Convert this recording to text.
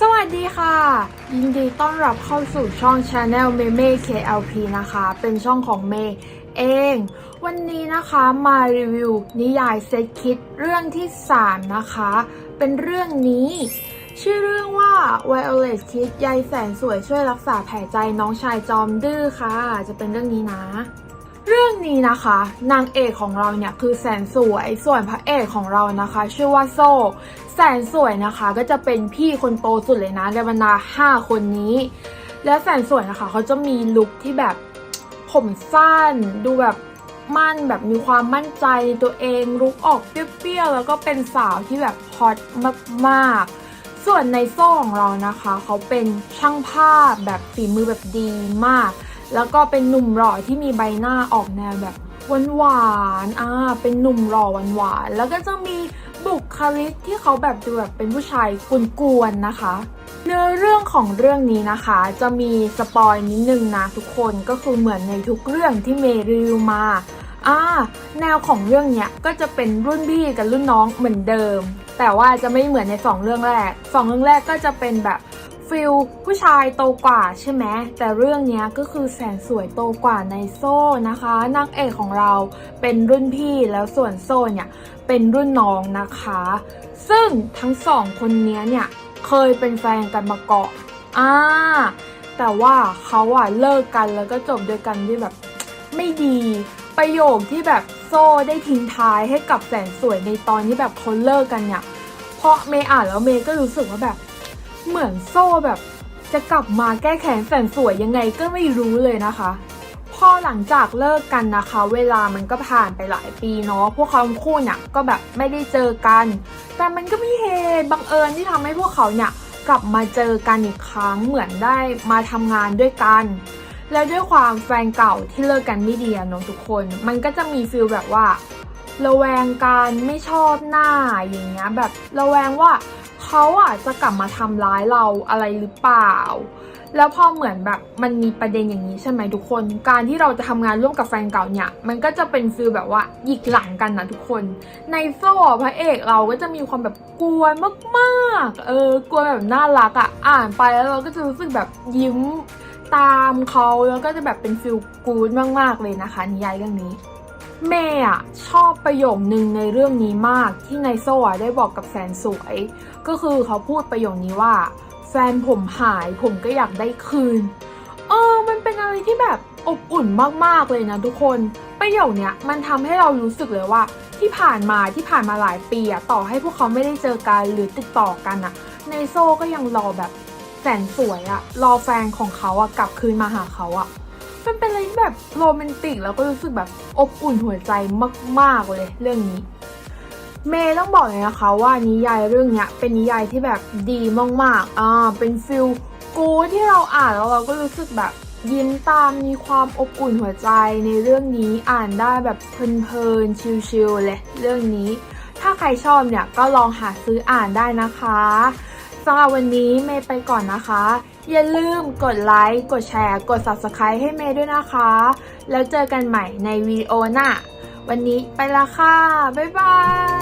สวัสดีค่ะ ยินดีต้อนรับเข้าสู่ช่อง Channel เมเม่ KLP นะคะ เป็นช่องของเมย์เอง วันนี้นะคะมารีวิวนิยายเซตคิดเรื่องที่ 3 นะคะ เป็นเรื่องนี้ ชื่อเรื่องว่า Violet Kiss ยายแสนสวยช่วยรักษาแผลใจน้องชายจอมดื้อค่ะ จะเป็นเรื่องนี้นะ เรื่องนี้นะคะ นางเอกของเราเนี่ยคือแสนสวยส่วนพระเอกของเรานะคะ ชื่อว่าโซ่ แสนสวยนะคะก็จะเป็นพี่คนโตสุดเลยนะในบรรดาห้าคนนี้ และแสนสวยนะคะเขาจะมีลุคที่แบบผมสั้นดูแบบมั่นแบบมีความมั่นใจในตัวเองลุกออกเปรี้ยวๆแล้วก็เป็นสาวที่แบบฮอตมากๆส่วนในโซ่ของเรานะคะ เขาเป็นช่างภาพแบบฝีมือแบบดีมาก แล้วก็เป็นหนุ่มหล่อที่มีใบหน้าออกแนวแบบหวานๆอ่าเป็นหนุ่มหล่อหวานๆแล้วก็จะมีบุคลิกที่เขาแบบดูแบบเป็นผู้ชายกวนๆนะคะ เนื้อเรื่องของเรื่องนี้นะคะ จะมีสปอยนิดนึงนะทุกคนก็คือเหมือนในทุกเรื่องที่เมรีวิวมาอ่าแนวของเรื่องเนี้ยก็จะเป็นรุ่นพี่กับรุ่นน้องเหมือนเดิม แต่ว่าจะไม่เหมือนในสองเรื่องแรกสองเรื่องแรกก็จะเป็นแบบ ฟิลผู้ชายโตกว่าใช่ไหมแต่เรื่องนี้ก็คือแสนสวยโตกว่าในโซ่นะคะนางเอกของเราเป็นรุ่นพี่แล้วส่วนโซ่เนี่ยเป็นรุ่นน้องนะคะ ซึ่งทั้งสองคนนี้เนี่ยเคยเป็นแฟนกันมาก่อนอ่าแต่ว่าเขาอะเลิกกันแล้วก็จบด้วยกันด้วยแบบไม่ดีประโยคที่แบบโซ่ได้ทิ้งท้ายให้กับแสนสวยในตอนที่แบบเขาเลิกกันเนี่ยเพราะเมย์อ่านแล้วเมย์ก็รู้สึกว่าแบบ เหมือนโซ่แบบ จะกลับมาแก้แค้นแสนสวยยังไงก็ไม่รู้เลยนะคะ พอหลังจากเลิกกันนะคะ เวลามันก็ผ่านไปหลายปีเนาะพวกเขาทั้งคู่เนี่ยก็แบบไม่ได้เจอกัน แต่มันก็มีเหตุบังเอิญที่ทำให้พวกเขาเนี่ยกลับมาเจอกันอีกครั้งเหมือนได้มาทำงานด้วยกันแล้วด้วยความแฟนเก่าที่เลิกกันไม่ดีอะเนทุกคน มันก็จะมีฟีลแบบว่า ระแวงการไม่ชอบหน้าอย่างเงี้ยแบบระแวงว่า เขาอะจะกลับมาทำร้ายเราอะไรหรือเปล่า แล้วพอเหมือนแบบมันมีประเด็นอย่างนี้ใช่ไหมทุกคน การที่เราจะทำงานร่วมกับแฟนเก่าเนี่ย มันก็จะเป็นฟีลแบบว่าหยิกหลังกันนะทุกคน ในโซ่พระเอกเราก็จะมีความแบบกลัวมากๆ เออกลัวแบบน่ารักอะ่ะ อ่านไปแล้วเราก็จะรู้สึกแบบยิ้มตามเขาแล้วก็จะแบบเป็นฟีลกู๊ดมากๆเลยนะคะนิยายเรื่องนี้ เมย์อะชอบประโยคนึงในเรื่องนี้มากที่ไนโซ่อะได้บอกกับแฟนสวย ก็คือเขาพูดประโยคนี้ว่า แฟนผมหายผมก็อยากได้คืน เออ มันเป็นอะไรที่แบบอบอุ่นมากๆเลยนะทุกคน ประโยคเนี้ยมันทำให้เรารู้สึกเลยว่า ที่ผ่านมาที่ผ่านมาหลายปีอะต่อให้พวกเขาไม่ได้เจอกันหรือติดต่อกันอะในโซ่ก็ยังรอแบบแสนสวยอะรอแฟนของเขาอะกลับคืนมาหาเขาอะ มันเป็นอะไรที่แบบโรแมนติกแล้วก็รู้สึกแบบอบอุ่นหัวใจมากๆเลยเรื่องนี้ เมย์ต้องบอกเลยนะคะว่านิยายเรื่องเนี้ยเป็นนิยายที่แบบดีมากๆอ่าเป็นฟิลกูที่เราอ่านแล้วเราก็รู้สึกแบบยิ้มตามมีความอบอุ่นหัวใจในเรื่องนี้อ่านได้แบบเพลินๆชิลๆเลยเรื่องนี้ ถ้าใครชอบเนี่ยก็ลองหาซื้ออ่านได้นะคะ สำหรับวันนี้เมย์ไปก่อนนะคะ อย่าลืมกดไลค์ กดแชร์ กด subscribe ให้เมย์ด้วยนะคะ แล้วเจอกันใหม่ในวีดีโอหน้า วันนี้ไปละค่ะ บ๊ายบาย